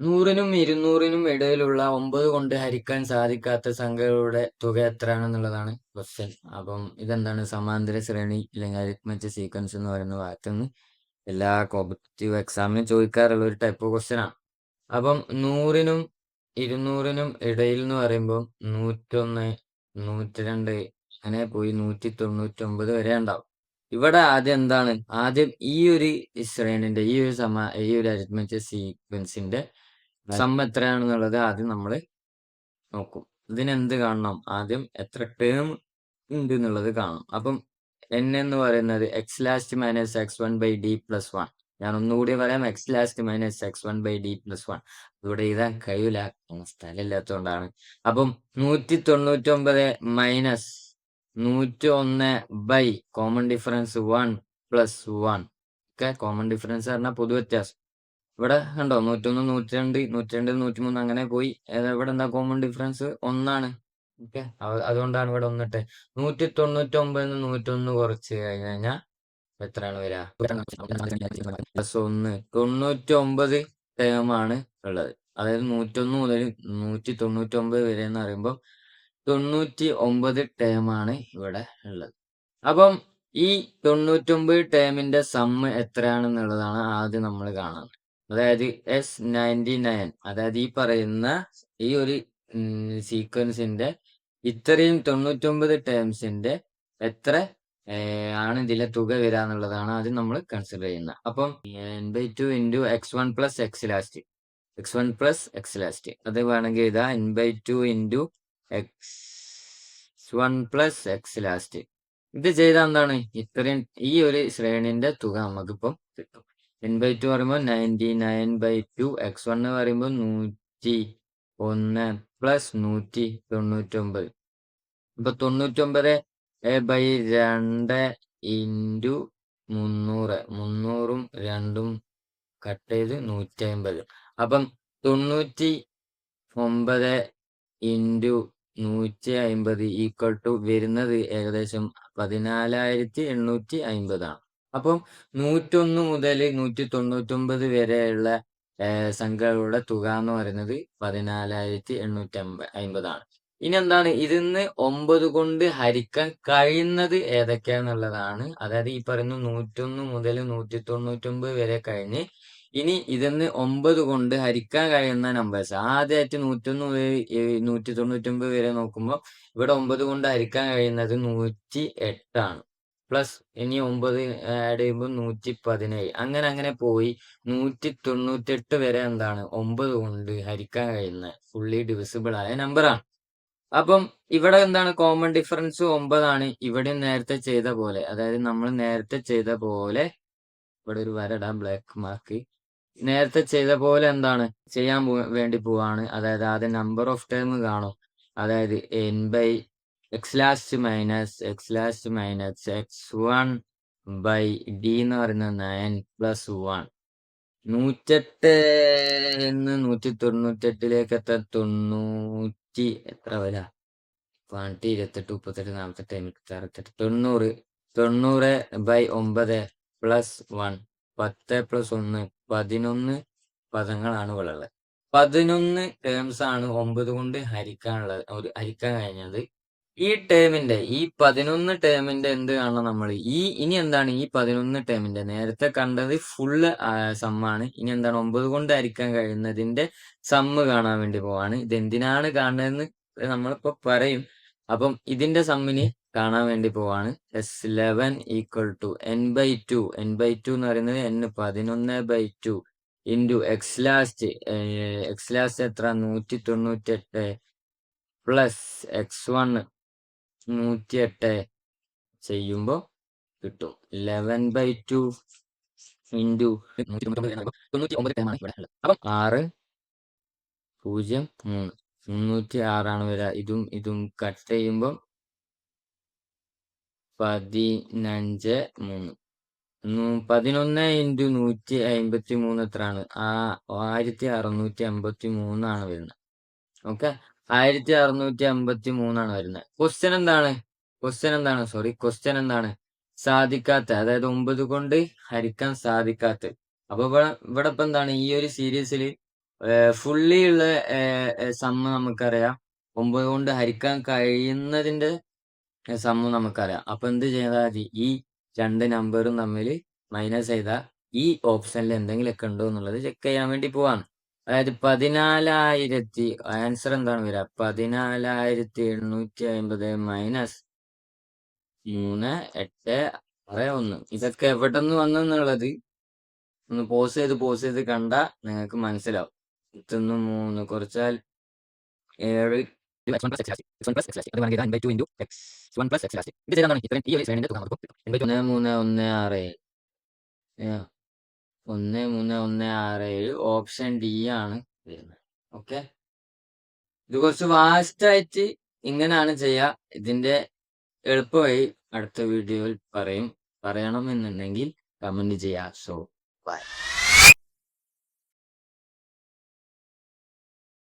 നൂറിനും ഇരുന്നൂറിനും ഇടയിലുള്ള ഒമ്പത് കൊണ്ട് ഹരിക്കാൻ സാധിക്കാത്ത സംഖ്യകളുടെ തുക എത്രയാണെന്നുള്ളതാണ് ക്വസ്റ്റ്യൻ അപ്പം ഇതെന്താണ്? സമാന്തര ശ്രേണി അല്ലെങ്കിൽ അരിത്മെറ്റിക് സീക്വൻസ് എന്ന് പറയുന്ന ഭാഗത്തുനിന്ന് എല്ലാ കോമ്പറ്റീവ് എക്സാമിനും ചോദിക്കാറുള്ള ഒരു ടൈപ്പ് ക്വസ്റ്റ്യൻ ആണ്. അപ്പം നൂറിനും ഇരുന്നൂറിനും ഇടയിൽ എന്ന് പറയുമ്പോൾ നൂറ്റൊന്ന് നൂറ്റി രണ്ട് അങ്ങനെ പോയി നൂറ്റി തൊണ്ണൂറ്റി ഒമ്പത് വരെ ഉണ്ടാവും. ഇവിടെ ആദ്യം എന്താണ്? ആദ്യം ഈ ഒരു ശ്രേണിന്റെ ഈ ഒരു സമ ഈ ഒരു അരിത്മെറ്റ് സീക്വൻസിന്റെ സം എത്രയാണെന്നുള്ളത് ആദ്യം നമ്മൾ നോക്കും. ഇതിനെന്ത് കാണണം? ആദ്യം എത്ര ടേം ഉണ്ട് എന്നുള്ളത് കാണണം. അപ്പം എൻ എന്ന് പറയുന്നത് x last minus x one by d plus one ഞാൻ ഒന്നുകൂടി പറയാം x last minus x one by d plus one ഇവിടെ എഴുതാൻ കഴിയില്ല സ്ഥലമില്ലാത്തതുകൊണ്ടാണ് അപ്പം നൂറ്റി തൊണ്ണൂറ്റി ഒമ്പത് മൈനസ് നൂറ്റി ഒന്ന് by common difference one plus one ഒക്കെ കോമൺ ഡിഫറൻസ് പറഞ്ഞാൽ പൊതുവ്യത്യാസം. ഇവിടെ കണ്ടോ? നൂറ്റൊന്ന് നൂറ്റി രണ്ട് നൂറ്റി മൂന്ന് അങ്ങനെ പോയി. ഇവിടെ എന്താ കോമൺ ഡിഫറൻസ് ഒന്നാണ്. ഓക്കെ. അതുകൊണ്ടാണ് ഇവിടെ ഒന്നിട്ട്. നൂറ്റി തൊണ്ണൂറ്റി ഒമ്പതിന് നൂറ്റൊന്ന് കുറച്ച് കഴിഞ്ഞ് കഴിഞ്ഞാൽ എത്രയാണ് വരിക പ്ലസ് ഒന്ന്. തൊണ്ണൂറ്റി ഒമ്പത് ടേമാണ് ഉള്ളത്. അതായത് നൂറ്റൊന്ന് മുതൽ നൂറ്റി തൊണ്ണൂറ്റി ഒമ്പത് വരെ എന്ന് പറയുമ്പോൾ തൊണ്ണൂറ്റി ഒമ്പത് ആണ് ഇവിടെ ഉള്ളത്. അപ്പം ഈ തൊണ്ണൂറ്റൊമ്പത് ടേമിന്റെ സമ്മ് എത്രയാണെന്നുള്ളതാണ് ആദ്യം നമ്മൾ കാണുന്നത്. അതായത് എസ് നയന്റി നയൻ. അതായത് ഈ പറയുന്ന ഈ ഒരു സീക്വൻസിന്റെ ഇത്രയും തൊണ്ണൂറ്റൊമ്പത് ടേംസിന്റെ എത്ര ആണ് ഇതിലെ തുക വരിക എന്നുള്ളതാണ് അത് നമ്മൾ കൺസിഡർ ചെയ്യുന്നത്. അപ്പം n by two into x one plus x last x one plus x last അത് വേണമെങ്കിൽ ഇതാ n by two into x one plus x last ഇത് ചെയ്താൽ എന്താണ്? ഇത്രയും ഈ ഒരു ശ്രേണിന്റെ തുക നമുക്കിപ്പം കിട്ടും. എൻ ബൈ ടു പറയുമ്പോൾ ninety nine by two x one എന്ന് പറയുമ്പോൾ നൂറ്റി ഒന്ന് പ്ലസ് നൂറ്റി തൊണ്ണൂറ്റൊമ്പത് ഇപ്പൊ തൊണ്ണൂറ്റൊമ്പത് ബൈ രണ്ട് ഇന്റു മുന്നൂറ്. മുന്നൂറും രണ്ടും കട്ട് ചെയ്ത് നൂറ്റി അമ്പത് അപ്പം തൊണ്ണൂറ്റി ഒമ്പത് ഇന്റു നൂറ്റി അമ്പത് ഈക്വൽ ടു വരുന്നത് ഏകദേശം പതിനാലായിരത്തി എണ്ണൂറ്റി അമ്പതാണ് അപ്പം നൂറ്റൊന്ന് മുതൽ നൂറ്റി തൊണ്ണൂറ്റൊമ്പത് വരെയുള്ള സംഖ്യകളുടെ തുക എന്ന് പറയുന്നത് പതിനാലായിരത്തി എണ്ണൂറ്റി അമ്പ അമ്പതാണ് ഇനി എന്താണ് ഇതിന്ന് ഒമ്പത് കൊണ്ട് ഹരിക്കാൻ കഴിയുന്നത് ഏതൊക്കെയാന്നുള്ളതാണ്. അതായത് ഈ പറയുന്ന നൂറ്റൊന്ന് മുതൽ നൂറ്റി തൊണ്ണൂറ്റൊമ്പത് വരെ കഴിഞ്ഞ് ഇനി ഇതിന്ന് ഒമ്പത് കൊണ്ട് ഹരിക്കാൻ കഴിയുന്ന നമ്പേഴ്സ് ആദ്യമായിട്ട് നൂറ്റൊന്ന് നൂറ്റി തൊണ്ണൂറ്റൊമ്പത് വരെ നോക്കുമ്പോൾ ഇവിടെ ഒമ്പത് കൊണ്ട് ഹരിക്കാൻ കഴിയുന്നത് നൂറ്റി എട്ടാണ് പ്ലസ് ഇനി ഒമ്പത് ആഡ് ചെയ്യുമ്പോൾ നൂറ്റി പതിനേഴ് അങ്ങനെ അങ്ങനെ പോയി നൂറ്റി തൊണ്ണൂറ്റെട്ട് വരെ എന്താണ് ഒമ്പത് കൊണ്ട് ഹരിക്കാൻ കഴിയുന്ന ഫുള്ളി ഡിവിസിബിൾ ആയ നമ്പറാണ് അപ്പം ഇവിടെ എന്താണ് കോമൺ ഡിഫറൻസ് ഒമ്പതാണ്. ഇവിടെ നേരത്തെ ചെയ്ത പോലെ അതായത് നമ്മൾ നേരത്തെ ചെയ്ത പോലെ ഇവിടെ ഒരു വരടാം ബ്ലാക്ക് മാർക്ക് നേരത്തെ ചെയ്ത പോലെ എന്താണ് ചെയ്യാൻ വേണ്ടി പോവാണ്. അതായത് ആദ്യം നമ്പർ ഓഫ് ടേം കാണും. അതായത് n by x last minus x last minus x one by d എന്ന് പറയുന്നത് നയൻ പ്ലസ് വൺ നൂറ്റെട്ട് എന്ന് നൂറ്റി തൊണ്ണൂറ്റെട്ടിലേക്ക് എത്ര? തൊണ്ണൂറ്റി എത്ര വില പാണ്ടി ഇരുപത്തെട്ട് മുപ്പത്തെട്ട് നാൽപ്പത്തെട്ട് എൺപത്തെട്ട് അറുപത്തെട്ട് തൊണ്ണൂറ്. തൊണ്ണൂറ് ബൈ ഒമ്പത് പ്ലസ് വൺ പത്ത് പ്ലസ് ഒന്ന് പതിനൊന്ന് പദങ്ങളാണ് ഇവിടെ ഉള്ളത്. പതിനൊന്ന് ടേംസ് ആണ് ഒമ്പത് കൊണ്ട് ഹരിക്കാനുള്ളത് ഒരു ഹരിക്കാൻ കഴിഞ്ഞത്. ഈ ടേമിന്റെ ഈ പതിനൊന്ന് ടേമിന്റെ എന്ത് കാണണം നമ്മൾ ഈ ഇനി എന്താണ് ഈ പതിനൊന്ന് ടേമിന്റെ നേരത്തെ കണ്ടത് ഫുള്ള് സമ്മാണ് ഇനി എന്താണ് ഒമ്പത് കൊണ്ട് ഹരിക്കാൻ കഴിയുന്നതിന്റെ സമ്മ് കാണാൻ വേണ്ടി പോവാണ്. ഇത് എന്തിനാണ് കാണുന്നതെന്ന് നമ്മളിപ്പോ പറയും. അപ്പം ഇതിന്റെ സമ്മിന് കാണാൻ വേണ്ടി പോവാണ്. S eleven equal to n by two n by two എന്ന് പറയുന്നത് എൻ പതിനൊന്ന് by two into x last x last എത്ര? നൂറ്റി തൊണ്ണൂറ്റി എട്ട് പ്ലസ് എക്സ് വൺ നൂറ്റി എട്ട് ചെയ്യുമ്പോൾ കിട്ടും. ലെവൻ ബൈ ടു ഇന്റു അപ്പം ആറ് പൂജ്യം മൂന്ന്. മുന്നൂറ്റി ആറാണ് വരിക. ഇതും ഇതും കട്ട് ചെയ്യുമ്പോൾ പതിനഞ്ച് മൂന്ന്. പതിനൊന്ന് ഇന്റു നൂറ്റി അമ്പത്തി മൂന്ന് എത്രയാണ്? ആ ആയിരത്തി അറുന്നൂറ്റി അമ്പത്തി മൂന്നാണ് വരുന്നത്. ഓക്കെ ആയിരത്തി അറുന്നൂറ്റി അമ്പത്തി മൂന്നാണ് വരുന്നത്. ക്വസ്റ്റ്യൻ എന്താണ്? ക്വസ്റ്റ്യൻ എന്താണ്? സോറി ക്വസ്റ്റ്യൻ എന്താണ്? സാധിക്കാത്ത അതായത് ഒമ്പത് കൊണ്ട് ഹരിക്കാൻ സാധിക്കാത്ത. അപ്പൊ ഇവിടെ ഇവിടെ ഇപ്പൊ എന്താണ്? ഈ ഒരു സീരീസിൽ ഫുള്ളി ഉള്ള സമ്മ നമുക്കറിയാം. ഒമ്പത് കൊണ്ട് ഹരിക്കാൻ കഴിയുന്നതിന്റെ സമ്മ നമുക്കറിയാം. അപ്പൊ എന്ത് ചെയ്താൽ മതി? ഈ രണ്ട് നമ്പറും തമ്മിൽ മൈനസ് ചെയ്താൽ ഈ ഓപ്ഷനിൽ എന്തെങ്കിലുമൊക്കെ ഉണ്ടോ എന്നുള്ളത് ചെക്ക് ചെയ്യാൻ വേണ്ടി പോവാണ്. അതായത് പതിനാലായിരത്തി ആൻസർ എന്താണ് വരിക പതിനാലായിരത്തി എണ്ണൂറ്റി അമ്പത് മൈനസ് മൂന്ന് എട്ട് ആറ് ഒന്ന് ഇതൊക്കെ എവിടെ നിന്ന് വന്നു എന്നുള്ളത് ഒന്ന് പോസ് ചെയ്ത് പോസ് ചെയ്ത് കണ്ട നിങ്ങൾക്ക് മനസ്സിലാവും ഇതൊന്ന് മൂന്ന് കുറച്ചാൽ ഏഴ് മൂന്ന് ഒന്ന് ആറ് ഒന്ന് മൂന്ന് ഒന്ന് ആറ് ഏഴ് ഓപ്ഷൻ ഡി ആണ് വരുന്നത്. ഓക്കെ ഇത് കുറച്ച് വാസ്റ്റായിട്ട് ഇങ്ങനെയാണ് ചെയ്യുക ഇതിന്റെ എളുപ്പമായി അടുത്ത വീഡിയോയിൽ പറയും. പറയണമെന്നുണ്ടെങ്കിൽ കമന്റ് ചെയ്യാം. So bye